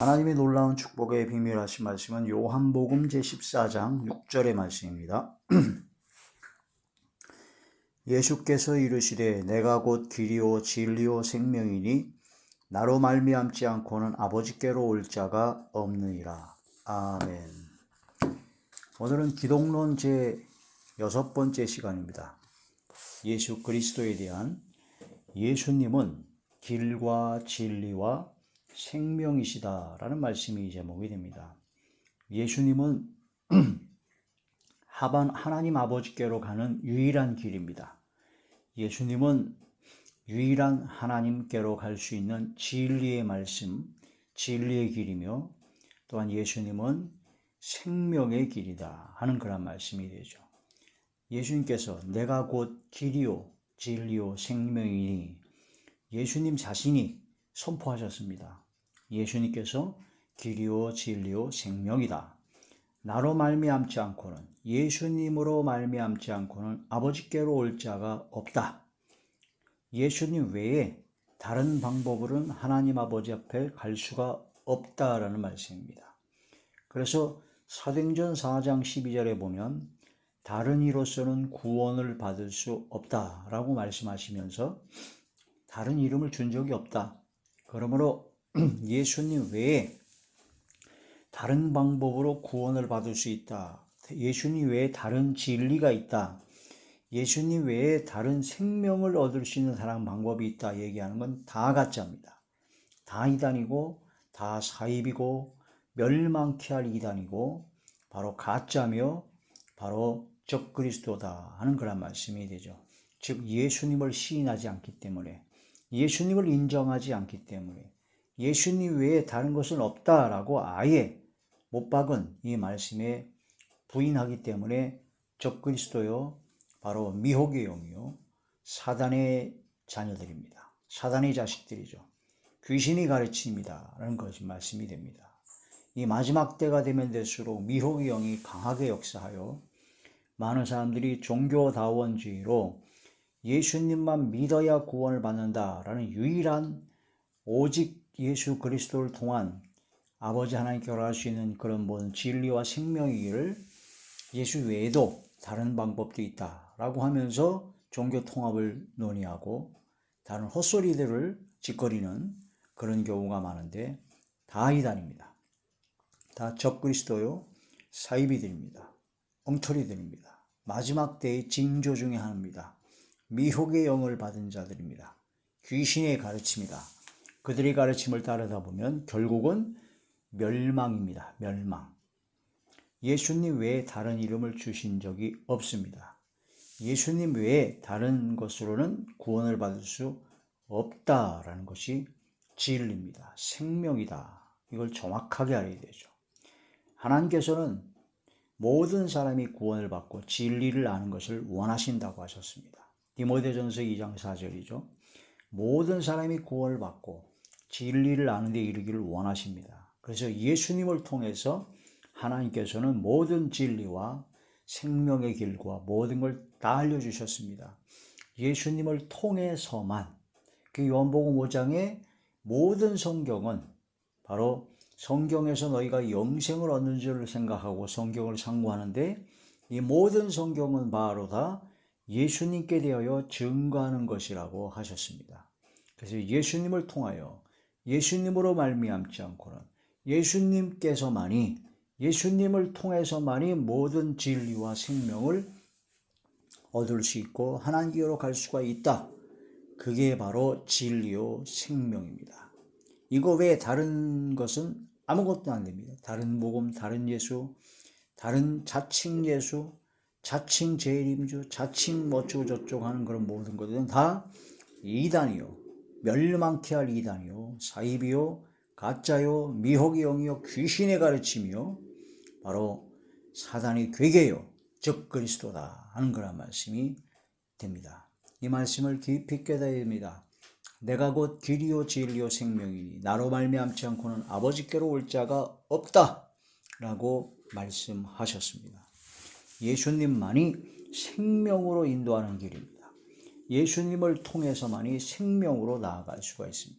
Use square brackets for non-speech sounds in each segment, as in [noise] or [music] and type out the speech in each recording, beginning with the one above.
하나님의 놀라운 축복의 비밀하신 말씀은 요한복음 제14장 6절의 말씀입니다. [clears throat] 예수께서 이르시되 내가 곧 길이요 진리요 생명이니 나로 말미암지 않고는 아버지께로 올 자가 없느니라. 아멘. 오늘은 기독론 제 여섯 번째 시간입니다. 예수 그리스도에 대한 예수님은 길과 진리와 생명이시다라는 말씀이 제목이 됩니다. 예수님은 [clears throat] 하나님 아버지께로 가는 유일한 길입니다. 예수님은 유일한 하나님께로 갈 수 있는 진리의 말씀, 진리의 길이며 또한 예수님은 생명의 길이다 하는 그런 말씀이 되죠. 예수님께서 내가 곧 길이요 진리요 생명이니 예수님 자신이 선포하셨습니다. 예수님께서 길이요 진리요 생명이다. 나로 말미암지 않고는 예수님으로 말미암지 않고는 아버지께로 올 자가 없다. 예수님 외에 다른 방법으로는 하나님 아버지 앞에 갈 수가 없다라는 말씀입니다. 그래서 사도행전 4장 12절에 보면 다른 이로서는 구원을 받을 수 없다라고 말씀하시면서 다른 이름을 준 적이 없다. 그러므로 [clears throat] 예수님 외에 다른 방법으로 구원을 받을 수 있다. 예수님 외에 다른 진리가 있다. 예수님 외에 다른 생명을 얻을 수 있는 다른 방법이 있다. 얘기하는 건 다 가짜입니다. 다 이단이고, 다 사입이고, 멸망케 할 이단이고, 바로 가짜며, 바로 적그리스도다 하는 그런 말씀이 되죠. 즉, 예수님을 시인하지 않기 때문에, 예수님을 인정하지 않기 때문에, 예수님 외에 다른 것은 없다라고 아예 못 박은 이 말씀에 부인하기 때문에 적그리스도요 바로 미혹의 영이요 사단의 자녀들입니다. 사단의 자식들이죠. 귀신이 가르칩니다라는 것이 말씀이 됩니다. 이 마지막 때가 되면 될수록 미혹의 영이 강하게 역사하여 많은 사람들이 종교다원주의로 예수님만 믿어야 구원을 받는다라는 유일한 오직 예수 그리스도를 통한 아버지 하나님께 결할 수 있는 그런 모든 진리와 생명이기를 예수 외에도 다른 방법도 있다라고 하면서 종교 통합을 논의하고 다른 헛소리들을 짓거리는 그런 경우가 많은데 다 이단입니다. 다 적그리스도요 사이비들입니다. 엉터리들입니다. 마지막 때의 징조 중에 하나입니다. 미혹의 영을 받은 자들입니다. 귀신의 가르침이다. 그들의 가르침을 따르다 보면 결국은 멸망입니다. 멸망. 예수님 외에 다른 이름을 주신 적이 없습니다. 예수님 외에 다른 것으로는 구원을 받을 수 없다라는 것이 진리입니다. 생명이다. 이걸 정확하게 알아야 되죠. 하나님께서는 모든 사람이 구원을 받고 진리를 아는 것을 원하신다고 하셨습니다. 디모데전서 2장 4절이죠. 모든 사람이 구원을 받고 진리를 아는 데 이르기를 원하십니다. 그래서 예수님을 통해서 하나님께서는 모든 진리와 생명의 길과 모든 걸 다 알려주셨습니다. 예수님을 통해서만 그 요한복음 5장의 모든 성경은 바로 성경에서 너희가 영생을 얻는 줄 생각하고 성경을 상고하는데 이 모든 성경은 바로 다 예수님께 대하여 증거하는 것이라고 하셨습니다. 그래서 예수님을 통하여 예수님으로 말미암지 않고는 예수님께서만이 예수님을 통해서만이 모든 진리와 생명을 얻을 수 있고 하나님께로 갈 수가 있다. 그게 바로 진리요 생명입니다. 이거 외에 다른 것은 아무것도 안 됩니다. 다른 복음, 다른 예수, 다른 자칭 예수, 자칭 재림주, 자칭 뭐쩌고 저쩌고 하는 그런 모든 것들은 다 이단이요. 멸망케 할 이단이요. 사입이요. 가짜요. 미혹의 영이요. 귀신의 가르침이요. 바로 사단의 괴계요. 적 그리스도다 하는 그런 말씀이 됩니다. 이 말씀을 깊이 깨달아야 됩니다. 내가 곧 길이요 진리요 생명이니 나로 말미암지 않고는 아버지께로 올 자가 없다라고 말씀하셨습니다. 예수님만이 생명으로 인도하는 길입니다. 예수님을 통해서만이 생명으로 나아갈 수가 있습니다.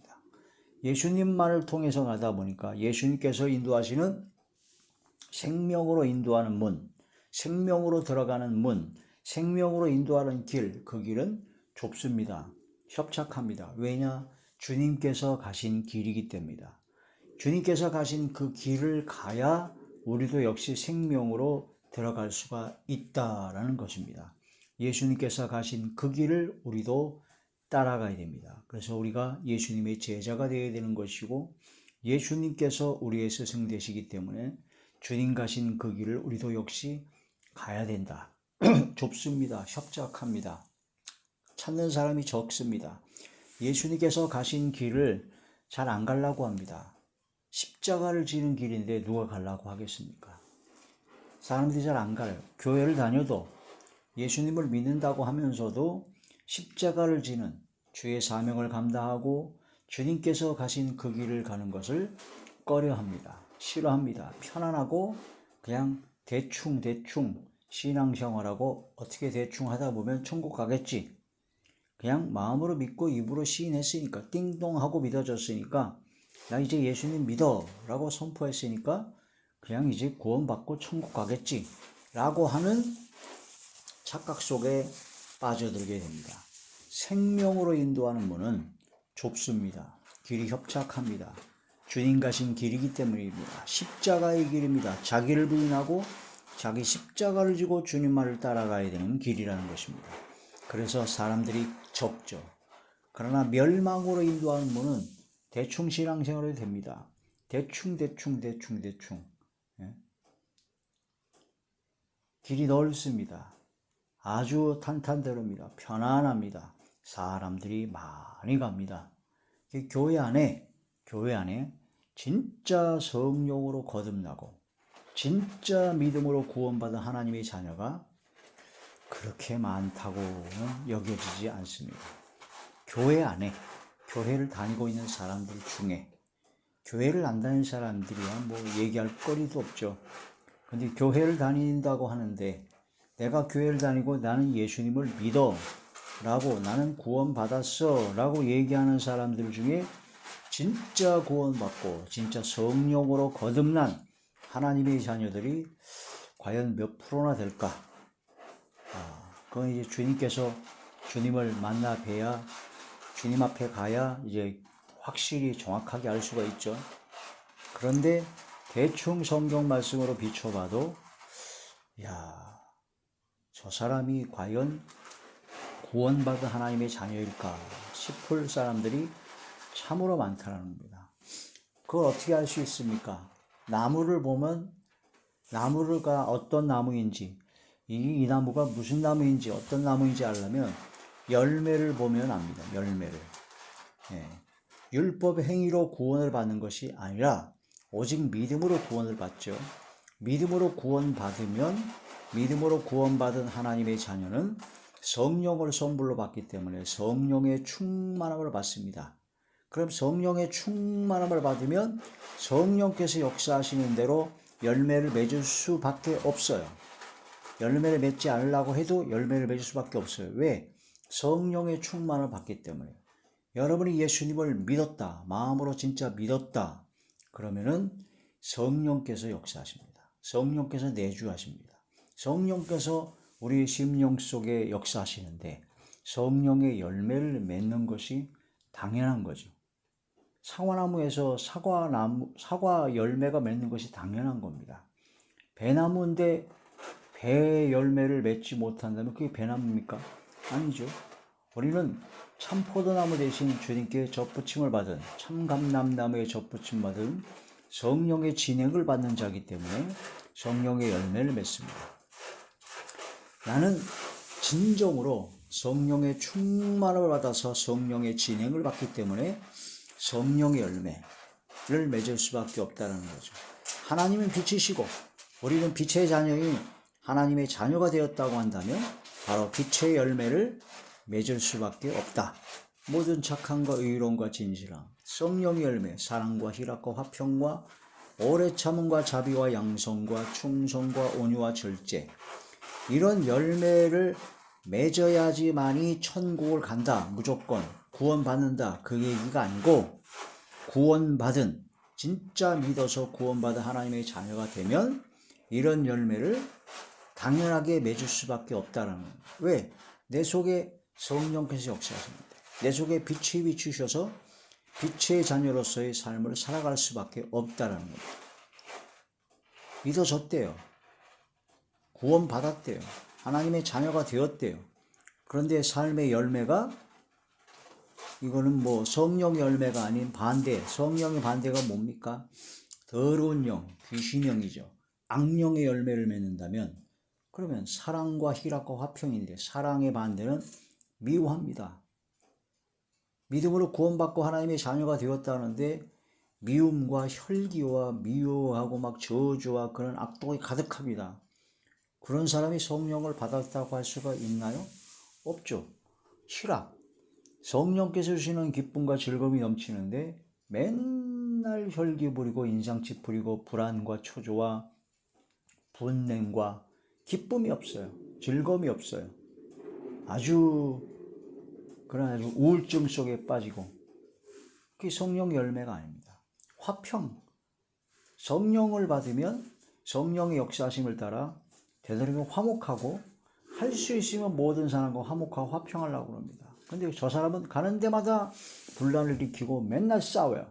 예수님만을 통해서 가다 보니까 예수님께서 인도하시는 생명으로 인도하는 문, 생명으로 들어가는 문, 생명으로 인도하는 길, 그 길은 좁습니다. 협착합니다. 왜냐? 주님께서 가신 길이기 때문이다. 주님께서 가신 그 길을 가야 우리도 역시 생명으로 들어갈 수가 있다라는 것입니다. 예수님께서 가신 그 길을 우리도 따라가야 됩니다. 그래서 우리가 예수님의 제자가 되어야 되는 것이고 예수님께서 우리의 스승 되시기 때문에 주님 가신 그 길을 우리도 역시 가야 된다. [clears throat] 좁습니다. 협착합니다. 찾는 사람이 적습니다. 예수님께서 가신 길을 잘 안 가려고 합니다. 십자가를 지는 길인데 누가 가려고 하겠습니까? 사람들이 잘 안 가요. 교회를 다녀도 예수님을 믿는다고 하면서도 십자가를 지는 주의 사명을 감당하고 주님께서 가신 그 길을 가는 것을 꺼려 합니다. 싫어합니다. 편안하고 그냥 대충 대충 신앙생활하고 어떻게 대충 하다 보면 천국 가겠지. 그냥 마음으로 믿고 입으로 시인했으니까 띵동하고 믿어졌으니까 나 이제 예수님 믿어 라고 선포했으니까 그냥 이제 구원받고 천국 가겠지 라고 하는 착각 속에 빠져들게 됩니다. 생명으로 인도하는 문은 좁습니다. 길이 협착합니다. 주님 가신 길이기 때문입니다. 십자가의 길입니다. 자기를 부인하고 자기 십자가를 지고 주님만을 따라가야 되는 길이라는 것입니다. 그래서 사람들이 적죠. 그러나 멸망으로 인도하는 문은 대충 신앙생활이 됩니다. 대충 대충 대충 대충 예? 길이 넓습니다. 아주 탄탄대로입니다. 편안합니다. 사람들이 많이 갑니다. 교회 안에 교회 안에 진짜 성령으로 거듭나고 진짜 믿음으로 구원받은 하나님의 자녀가 그렇게 많다고는 여겨지지 않습니다. 교회 안에 교회를 다니고 있는 사람들 중에 교회를 안 다니는 사람들이야 뭐 얘기할 거리도 없죠. 근데 교회를 다닌다고 하는데 내가 교회를 다니고 나는 예수님을 믿어 라고 나는 구원받았어 라고 얘기하는 사람들 중에 진짜 구원받고 진짜 성령으로 거듭난 하나님의 자녀들이 과연 몇 프로나 될까? 아, 그건 이제 주님께서 주님을 만나 뵈야 주님 앞에 가야 이제 확실히 정확하게 알 수가 있죠. 그런데 대충 성경 말씀으로 비춰봐도 야, 저 사람이 과연 구원받은 하나님의 자녀일까 싶을 사람들이 참으로 많다는 겁니다. 그걸 어떻게 알 수 있습니까? 나무를 보면 나무가 어떤 나무인지 이, 이 나무가 무슨 나무인지 어떤 나무인지 알려면 열매를 보면 압니다. 열매를. 예. 율법의 행위로 구원을 받는 것이 아니라 오직 믿음으로 구원을 받죠. 믿음으로 구원받으면 믿음으로 구원받은 하나님의 자녀는 성령을 선물로 받기 때문에 성령의 충만함을 받습니다. 그럼 성령의 충만함을 받으면 성령께서 역사하시는 대로 열매를 맺을 수밖에 없어요. 열매를 맺지 않으려고 해도 열매를 맺을 수밖에 없어요. 왜? 성령의 충만을 받기 때문에. 여러분이 예수님을 믿었다. 마음으로 진짜 믿었다. 그러면은 성령께서 역사하십니다. 성령께서 내주하십니다. 성령께서 우리 심령 속에 역사하시는데 성령의 열매를 맺는 것이 당연한 거죠. 사과나무에서 사과나무, 사과 열매가 맺는 것이 당연한 겁니다. 배나무인데 배 열매를 맺지 못한다면 그게 배나무입니까? 아니죠. 우리는 참포도나무 대신 주님께 접붙임을 받은 참감남나무에 접붙임 받은 성령의 진행을 받는 자기 때문에 성령의 열매를 맺습니다. 나는 진정으로 성령의 충만을 받아서 성령의 진행을 받기 때문에 성령의 열매를 맺을 수밖에 없다는 거죠. 하나님은 빛이시고 우리는 빛의 자녀인 하나님의 자녀가 되었다고 한다면 바로 빛의 열매를 맺을 수밖에 없다. 모든 착함과 의로움과 진실함, 성령의 열매, 사랑과 희락과 화평과 오래 참음과 자비와 양성과 충성과 온유와 절제 이런 열매를 맺어야지만이 천국을 간다. 무조건 구원받는다. 그 얘기가 아니고 구원받은 진짜 믿어서 구원받은 하나님의 자녀가 되면 이런 열매를 당연하게 맺을 수밖에 없다는 거예요. 왜? 내 속에 성령께서 역사하십니다. 내 속에 빛이 비추셔서 빛의 자녀로서의 삶을 살아갈 수밖에 없다는 겁니다. 믿어졌대요. 구원받았대요. 하나님의 자녀가 되었대요. 그런데 삶의 열매가 이거는 뭐 성령 열매가 아닌 반대, 성령의 반대가 뭡니까? 더러운 영, 귀신영이죠. 악령의 열매를 맺는다면 그러면 사랑과 희락과 화평인데 사랑의 반대는 미워합니다. 믿음으로 구원받고 하나님의 자녀가 되었다는데 미움과 혈기와 미워하고 막 저주와 그런 악독이 가득합니다. 그런 사람이 성령을 받았다고 할 수가 있나요? 없죠. 희락. 성령께서 주시는 기쁨과 즐거움이 넘치는데 맨날 혈기 부리고 인상치 부리고 불안과 초조와 분냉과 기쁨이 없어요. 즐거움이 없어요. 아주 그런 우울증 속에 빠지고 그게 성령 열매가 아닙니다. 화평. 성령을 받으면 성령의 역사하심을 따라 되도록이면 화목하고 할 수 있으면 모든 사람과 화목하고 화평하려고 합니다. 근데 저 사람은 가는 데마다 분란을 일으키고 맨날 싸워요.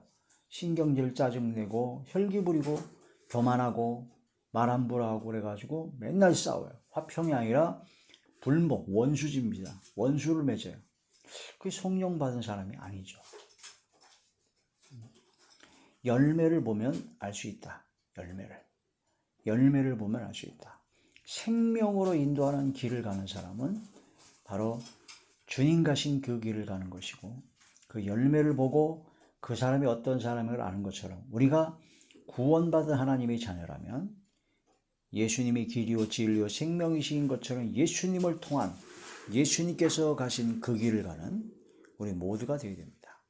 신경질 짜증내고 혈기 부리고 교만하고 말 함부로 하고 그래가지고 맨날 싸워요. 화평이 아니라 불목, 원수집니다. 원수를 맺어요. 그게 성령 받은 사람이 아니죠. 열매를 보면 알 수 있다. 열매를. 열매를 보면 알 수 있다. 생명으로 인도하는 길을 가는 사람은 바로 주님 가신 그 길을 가는 것이고 그 열매를 보고 그 사람이 어떤 사람을 아는 것처럼 우리가 구원받은 하나님의 자녀라면 예수님의 길이요 진리요 생명이신 것처럼 예수님을 통한 예수님께서 가신 그 길을 가는 우리 모두가 되어야 됩니다.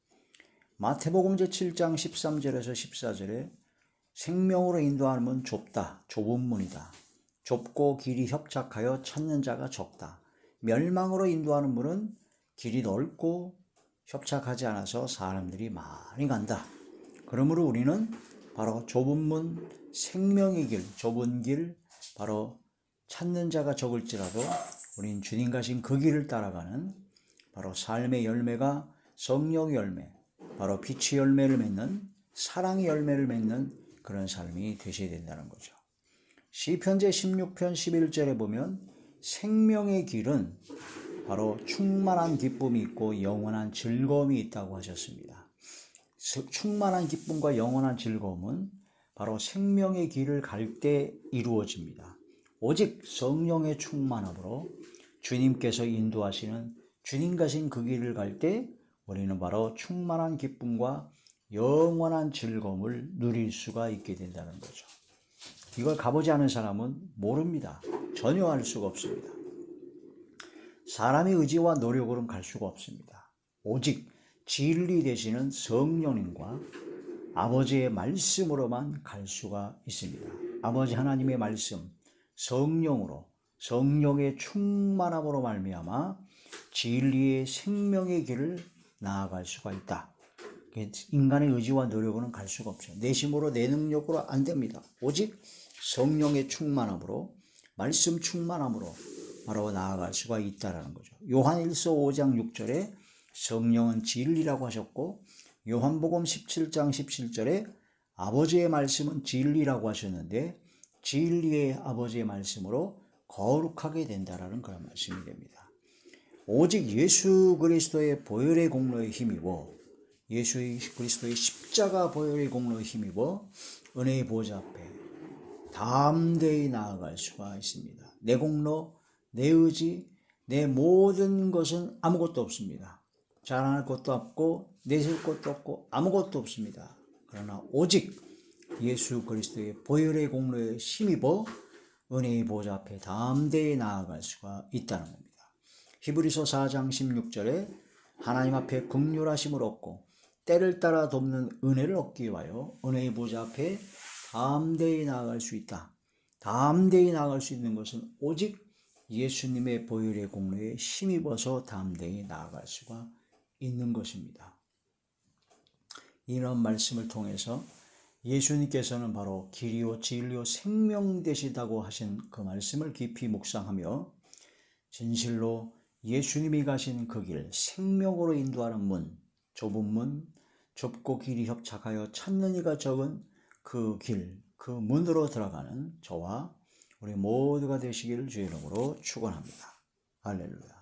마태복음 제7장 13절에서 14절에 생명으로 인도하는 문 좁다, 좁은 문이다. 좁고 길이 협착하여 찾는 자가 적다. 멸망으로 인도하는 문은 길이 넓고 협착하지 않아서 사람들이 많이 간다. 그러므로 우리는 바로 좁은 문, 생명의 길, 좁은 길, 바로 찾는 자가 적을지라도 우린 주님 가신 그 길을 따라가는 바로 삶의 열매가 성령의 열매, 바로 빛의 열매를 맺는 사랑의 열매를 맺는 그런 삶이 되셔야 된다는 거죠. 시편제 16편 11절에 보면 생명의 길은 바로 충만한 기쁨이 있고 영원한 즐거움이 있다고 하셨습니다. 충만한 기쁨과 영원한 즐거움은 바로 생명의 길을 갈 때 이루어집니다. 오직 성령의 충만함으로 주님께서 인도하시는 주님 가신 그 길을 갈 때 우리는 바로 충만한 기쁨과 영원한 즐거움을 누릴 수가 있게 된다는 거죠. 이걸 가보지 않은 사람은 모릅니다. 전혀 알 수가 없습니다. 사람의 의지와 노력으로는 갈 수가 없습니다. 오직 진리 되시는 성령님과 아버지의 말씀으로만 갈 수가 있습니다. 아버지 하나님의 말씀, 성령으로 성령의 충만함으로 말미암아 진리의 생명의 길을 나아갈 수가 있다. 인간의 의지와 노력으로는 갈 수가 없죠. 내 힘으로 내 능력으로 안 됩니다. 오직 성령의 충만함으로 말씀 충만함으로 바로 나아갈 수가 있다라는 거죠. 요한 1서 5장 6절에 성령은 진리라고 하셨고 요한복음 17장 17절에 아버지의 말씀은 진리라고 하셨는데 진리의 아버지의 말씀으로 거룩하게 된다라는 그런 말씀이 됩니다. 오직 예수 그리스도의 보혈의 공로에 힘입어 예수 그리스도의 십자가 보혈의 공로에 힘입어 은혜의 보좌 앞에 담대히 나아갈 수가 있습니다. 내 공로, 내 의지, 내 모든 것은 아무것도 없습니다. 자랑할 것도 없고 내실 것도 없고 아무것도 없습니다. 그러나 오직 예수 그리스도의 보혈의 공로에 힘입어 은혜의 보좌 앞에 담대히 나아갈 수가 있다는 겁니다. 히브리서 4장 16절에 하나님 앞에 극률하심을 얻고 때를 따라 돕는 은혜를 얻기 위하여 은혜의 보좌 앞에 담대히 나아갈 수 있다. 담대히 나아갈 수 있는 것은 오직 예수님의 보혈의 공로에 힘입어서 담대히 나아갈 수가 있는 것입니다. 이런 말씀을 통해서 예수님께서는 바로 길이요 진리요 생명 되시다고 하신 그 말씀을 깊이 묵상하며 진실로 예수님이 가신 그 길, 생명으로 인도하는 문, 좁은 문, 좁고 길이 협착하여 찾는 이가 적은 그 길, 그 문으로 들어가는 저와 우리 모두가 되시기를 주의 이름으로 축원합니다. 할렐루야.